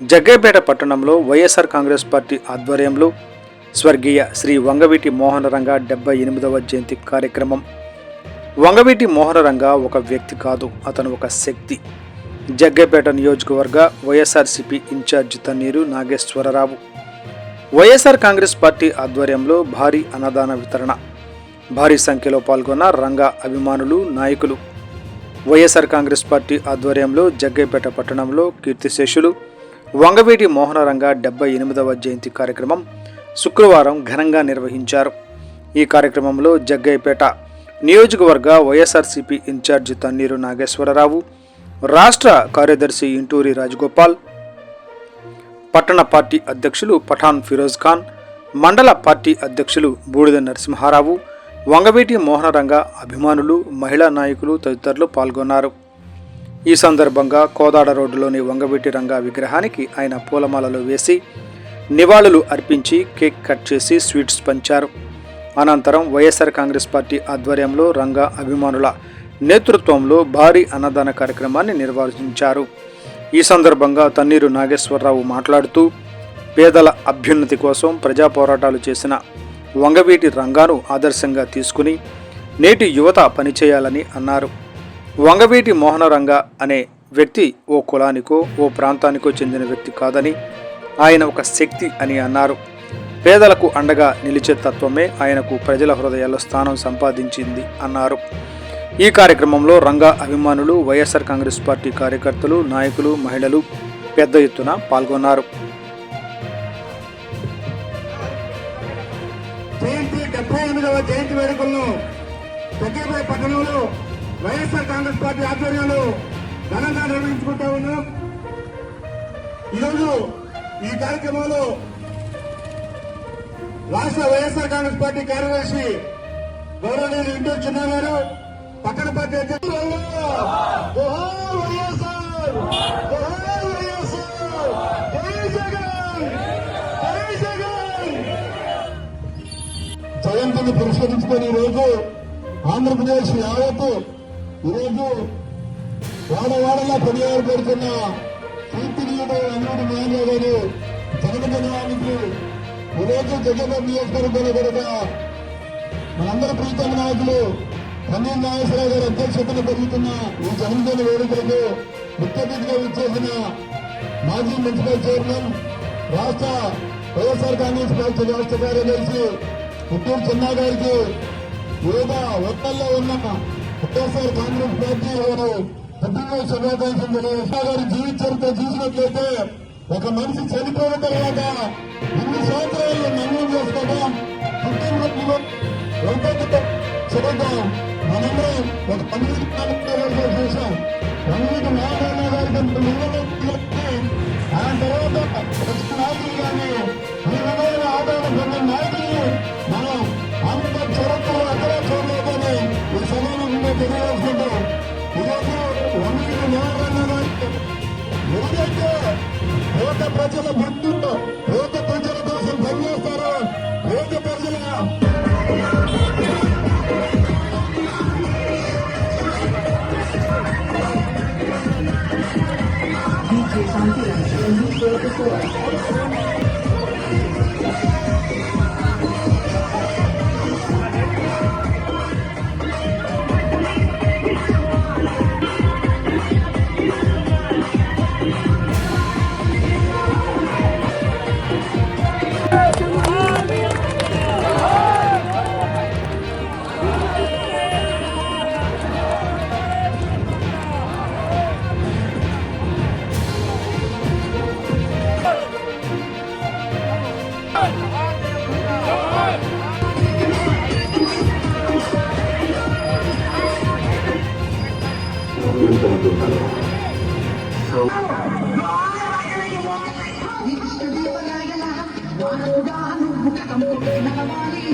జగ్గైపేట పట్టణంలో YSR Congress party ఆధ్వర్యంలో స్వర్గీయ శ్రీ వంగవీటి మోహనరంగ డెబ్బై ఎనిమిదవ జయంతి కార్యక్రమం. వంగవీటి మోహనరంగ ఒక వ్యక్తి కాదు అతను ఒక శక్తి. జగ్గైపేట నియోజకవర్గ YSRCP incharge Tanneeru Nageswararao. YSR Congress party ఆధ్వర్యంలో భారీ అన్నదాన వితరణ. భారీ సంఖ్యలో పాల్గొన్న రంగా అభిమానులు నాయకులు. వైఎస్ఆర్ కాంగ్రెస్ పార్టీ ఆధ్వర్యంలో జగ్గైపేట పట్టణంలో కీర్తిశేషులు వంగవీటి మోహనరంగ డెబ్బై ఎనిమిదవ జయంతి కార్యక్రమం శుక్రవారం ఘనంగా నిర్వహించారు. ఈ కార్యక్రమంలో జగ్గైపేట నియోజకవర్గ వైఎస్ఆర్సీపీ ఇన్ఛార్జి తన్నీరు నాగేశ్వరరావు రాష్ట్ర కార్యదర్శి ఇంటూరి రాజగోపాల్ పట్టణ పార్టీ అధ్యక్షులు పఠాన్ ఫిరోజ్ ఖాన్ మండల పార్టీ అధ్యక్షులు బూడిద నరసింహారావు వంగవీటి మోహనరంగ అభిమానులు మహిళా నాయకులు తదితరులు పాల్గొన్నారు. ఈ సందర్భంగా కోదాడ రోడ్డులోని వంగవీటి రంగా విగ్రహానికి ఆయన పూలమాలలు వేసి నివాళులు అర్పించి కేక్ కట్ చేసి స్వీట్స్ పంచారు. అనంతరం వైఎస్ఆర్ కాంగ్రెస్ పార్టీ ఆధ్వర్యంలో రంగా అభిమానుల నేతృత్వంలో భారీ అన్నదాన కార్యక్రమాన్ని నిర్వహించారు. ఈ సందర్భంగా తన్నీరు నాగేశ్వరరావు మాట్లాడుతూ పేదల అభ్యున్నతి కోసం ప్రజా పోరాటాలు చేసిన వంగవీటి రంగాను ఆదర్శంగా తీసుకుని నేటి యువత పనిచేయాలని అన్నారు. వంగవీటి మోహనరంగ అనే వ్యక్తి ఓ కులానికో ఓ ప్రాంతానికో చెందిన వ్యక్తి కాదని ఆయన ఒక శక్తి అని అన్నారు. పేదలకు అండగా నిలిచే తత్వమే ఆయనకు ప్రజల హృదయాల్లో స్థానం సంపాదించింది అన్నారు. ఈ కార్యక్రమంలో రంగా అభిమానులు వైఎస్ఆర్ కాంగ్రెస్ పార్టీ కార్యకర్తలు నాయకులు మహిళలు పెద్ద ఎత్తున పాల్గొన్నారు. జయంతి డెబ్బై ఎనిమిదవ జయంతి వేడుకలను పట్టణంలో వైఎస్ఆర్ కాంగ్రెస్ పార్టీ ఆధ్వర్యంలో ఘనంగా నిర్వహించుకుంటా ఉన్నాం. ఈరోజు ఈ కార్యక్రమంలో రాష్ట్ర వైఎస్ఆర్ కాంగ్రెస్ పార్టీ కార్యదర్శి గౌరవనీయులు ఇంటూ చిన్న గారు పక్కన పార్టీ అధ్యక్షులు జోహార్ వైఎస్ఆర్! జోహార్ జయంతిని పురస్కరించుకొని రోజు ఆంధ్రప్రదేశ్ యావత్తు ఈరోజు వాడవాడలా కొనియారు పెడుతున్న కీర్తినీయుడు అన్నూరు మహేంద్ర గారు. జగన్మోహనానికి ఈరోజు జగన్ నియోజకవర్గంలో కూడా మనందరి ప్రీతమ నాయకులు కన్నీర్ నాగేశ్వరరావు గారి అధ్యక్షతన జరుగుతున్న ఈ జగన్మోహన్ వేడుకలకు ముఖ్య అతిథిగా విచ్చేసిన మాజీ మున్సిపల్ చైర్మన్ రాష్ట్ర వైఎస్ఆర్ కాంగ్రెస్ పార్టీ రాష్ట్ర కార్యదర్శి పుత్తూరు చిన్నా గారికి వివిధ ఒక్కల్లో ఉన్న వైఎస్ఆర్ కాంగ్రెస్ పార్టీ వారు పెద్దగా శుభాకాంక్షలు గారి జీవిత చరిత్ర చూసినట్లయితే ఒక మనిషి చనిపోయిన తర్వాత ఇన్ని సంవత్సరాలు నమోదు చేసుకోవడం పుట్టినరోజులో ఎంతో చూద్దాం మనందరం ఒక పన్నెండు చూసాం చేశాం. పన్నెండు నారాయణ గారికి ఏదైతే పేద ప్రజల బంధువులు పేద ప్రజల కోసం పనిచేస్తారో పేద ప్రజల DJ కృష్ణదేవరాయణ వారోగాను ముఖం నగవాలి